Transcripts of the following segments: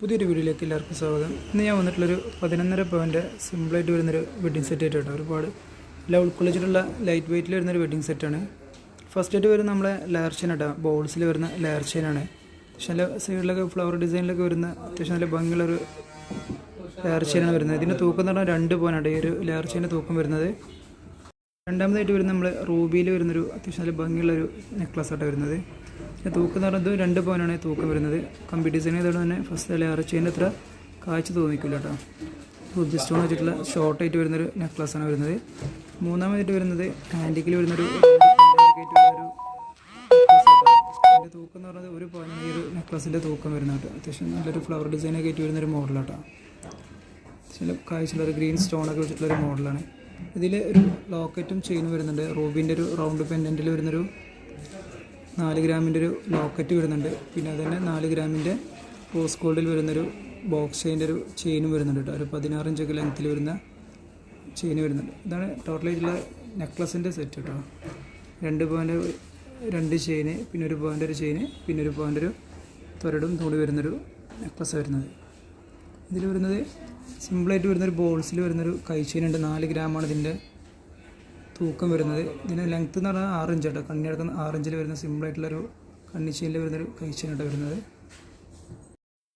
പുതിയൊരു വീഡിയോയിലേക്ക് എല്ലാവർക്കും സ്വാഗതം. ഇന്ന് ഞാൻ വന്നിട്ടുള്ളൊരു പതിനൊന്നര പവന്റെ സിമ്പിളായിട്ട് വരുന്നൊരു വെഡ്ഡിങ് സെറ്റ് ആയിട്ട് കേട്ടോ. ഒരുപാട് എല്ലാം ഉൾക്കൊള്ളിച്ചിട്ടുള്ള ലൈറ്റ് വെയിറ്റിൽ വരുന്നൊരു വെഡ്ഡിങ് സെറ്റാണ് ഫസ്റ്റ് ആയിട്ട് വരുന്ന നമ്മളെ ലെയർ ചെയിൻ കേട്ടോ ബോൾസിൽ വരുന്ന ലെയർ ചെയിനാണ് പക്ഷേ നല്ല സൈഡിലൊക്കെ ഫ്ലവർ ഡിസൈനിലൊക്കെ വരുന്ന അത്യാവശ്യം നല്ല ഭംഗിയുള്ളൊരു ലെയർ ചെയിനാണ് വരുന്നത്. ഇതിന്റെ തൂക്കം എന്ന് പറഞ്ഞാൽ രണ്ട് പോയിനാണ് ഈ ഒരു ലെയർ ചെയിന്റെ തൂക്കം വരുന്നത്. രണ്ടാമതായിട്ട് വരുന്നത് നമ്മൾ റൂബിയിൽ വരുന്നൊരു അത്യാവശ്യം നല്ല ഭംഗിയുള്ളൊരു നെക്ലസ് ആയിട്ട് വരുന്നത് തൂക്കം എന്ന് പറയുന്നത് രണ്ട് പവനാണ് തൂക്കം വരുന്നത്. കമ്പി ഡിസൈൻ ചെയ്തോടെ തന്നെ ഫസ്റ്റ് ലെയർ ചെയിന്റെ അത്ര കാഴ്ച തോന്നിക്കില്ല കേട്ടോ റൂബി സ്റ്റോൺ വെച്ചിട്ടുള്ള ഷോർട്ടായിട്ട് വരുന്നൊരു നെക്ലസ് ആണ് വരുന്നത്. മൂന്നാമതായിട്ട് വരുന്നത് ആന്റിക്കിൽ വരുന്നൊരു ഇതിന്റെ തൂക്കം എന്ന് പറയുന്നത് ഒരു പവനാണ് ഈ ഒരു നെക്ലസിന്റെ തൂക്കം വരുന്നത് കേട്ടോ അത്യാവശ്യം നല്ലൊരു ഫ്ലവർ ഡിസൈനൊക്കെ ആയിട്ട് വരുന്നൊരു മോഡലാട്ടോ. ചില കാഴ്ചയുള്ള ഒരു ഗ്രീൻ സ്റ്റോണൊക്കെ വെച്ചിട്ടുള്ള ഒരു മോഡലാണ്. ഇതിൽ ഒരു ലോക്കറ്റും ചെയിനും വരുന്നുണ്ട്. റൂബിന്റെ ഒരു റൗണ്ട് പെൻഡന്റിൽ വരുന്നൊരു നാല് ഗ്രാമിന്റെ ഒരു ലോക്കറ്റ് വരുന്നുണ്ട്. പിന്നെ അതുതന്നെ നാല് ഗ്രാമിന്റെ റോസ് ഗോൾഡിൽ വരുന്നൊരു ബോക്സ് ചെയിന്റെ ഒരു ചെയിനും വരുന്നുണ്ട് കേട്ടോ ഒരു പതിനാറ് ലെങ്ത്തിൽ വരുന്ന ചെയിൻ വരുന്നുണ്ട്. ഇതാണ് ടോട്ടലായിട്ടുള്ള നെക്ലസിന്റെ സെറ്റ് കേട്ടോ രണ്ട് പോയിന്റ് രണ്ട് ചെയിന് പിന്നെ ഒരു പോയിന്റ് ഒരു ചെയിന് പിന്നെ ഒരു പോയിന്റ് ഒരു തൊരടും തൂടി വരുന്നൊരു നെക്ലസ് വരുന്നത്. ഇതിൽ വരുന്നത് സിമ്പിളായിട്ട് വരുന്നൊരു ബോൾസിൽ വരുന്നൊരു കൈച്ചീനുണ്ട് നാല് ഗ്രാമാണ് ഇതിന്റെ തൂക്കം വരുന്നത്. ഇതിന് ലെങ്ത്ത് എന്ന് പറഞ്ഞാൽ ആറ് ഇഞ്ച് കേട്ടോ. കണ്ണി അടക്കുന്ന ആറ് ഇഞ്ചിൽ വരുന്ന സിമ്പിളായിട്ടുള്ളൊരു കണ്ണി ചെയിനിൽ വരുന്നൊരു കൈ ചെയിനായിട്ട് വരുന്നത്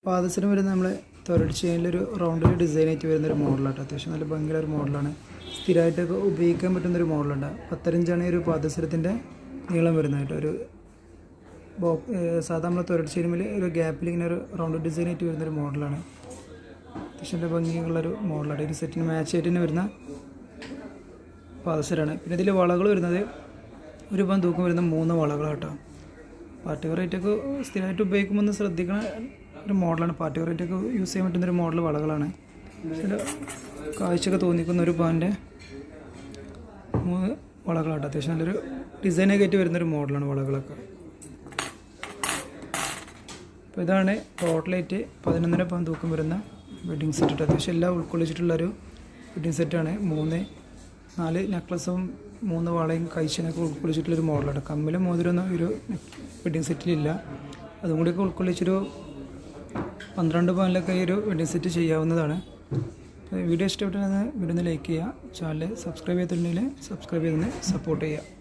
പാദസരം വരുന്ന നമ്മളെ തൊരട് ചെയിനിലൊരു റൗണ്ടിൽ ഡിസൈൻ ആയിട്ട് വരുന്നൊരു മോഡലാട്ടോ. അത്യാവശ്യം നല്ല ഭംഗിയുള്ള ഒരു മോഡലാണ്. സ്ഥിരമായിട്ടൊക്കെ ഉപയോഗിക്കാൻ പറ്റുന്നൊരു മോഡലുണ്ട്. പത്തരഞ്ചാണ് ഒരു പാദസരത്തിന്റെ നീളം വരുന്നത് കേട്ടോ. ഒരു ബോ സാധാരണ തൊരട് ചെയിനിൽ ഒരു ഗ്യാപ്പിൽ ഇങ്ങനെ ഒരു റൗണ്ട് ഡിസൈൻ ആയിട്ട് വരുന്നൊരു മോഡലാണ്. അത്യാവശ്യം ഭംഗിയുള്ളൊരു മോഡലാണ്. ഒരു സെറ്റിന് മാച്ച് ആയിട്ട് തന്നെ വരുന്ന പാദസരാണ്. പിന്നെ ഇതിൽ വളകൾ വരുന്നത് ഒരു പവൻ തൂക്കം വരുന്ന മൂന്ന് വളകൾ കേട്ടോ. പാർട്ടി വെറൈറ്റിയൊക്കെ സ്ഥിരമായിട്ട് ഉപയോഗിക്കുമ്പോൾ ഒന്ന് ശ്രദ്ധിക്കണ ഒരു മോഡലാണ്. പാർട്ടി വെറൈറ്റിയൊക്കെ യൂസ് ചെയ്യാൻ പറ്റുന്ന ഒരു മോഡൽ വളകളാണ്. ചില കാഴ്ചയൊക്കെ തോന്നിക്കുന്ന ഒരു പവന്റെ മൂന്ന് വളകളാട്ടോ അത്യാവശ്യം നല്ലൊരു ഡിസൈനൊക്കെ ആയിട്ട് വരുന്നൊരു മോഡലാണ് വളകളൊക്കെ. അപ്പോൾ ഇതാണ് ടോട്ടലായിട്ട് പതിനൊന്നര പവൻ തൂക്കം വരുന്ന വെഡ്ഡിങ് സെറ്റ് കേട്ടോ അത്യാവശ്യം എല്ലാം ഉൾക്കൊള്ളിച്ചിട്ടുള്ളൊരു വെഡ്ഡിങ് സെറ്റാണ് മൂന്ന് നാല് നെക്ലസും മൂന്ന് വളയും കഴിച്ചനൊക്കെ ഉൾക്കൊള്ളിച്ചിട്ടുള്ളൊരു മോഡലാണ്. കമ്മിലും മോതിരൊന്നും ഒരു വെഡ്ഡിങ് സെറ്റിലില്ല. അതും കൂടിയൊക്കെ ഉൾക്കൊള്ളിച്ചൊരു പന്ത്രണ്ട് പവനിലൊക്കെ ഈ ഒരു വെഡ്ഡിങ് സെറ്റ് ചെയ്യാവുന്നതാണ്. വീഡിയോ ഇഷ്ടപ്പെട്ടാൽ വീഡിയോ ഒന്ന് ലൈക്ക് ചെയ്യുക. ചാനൽ സബ്സ്ക്രൈബ് ചെയ്തിട്ടുണ്ടെങ്കിൽ സബ്സ്ക്രൈബ് ചെയ്തൊന്ന് സപ്പോർട്ട് ചെയ്യുക.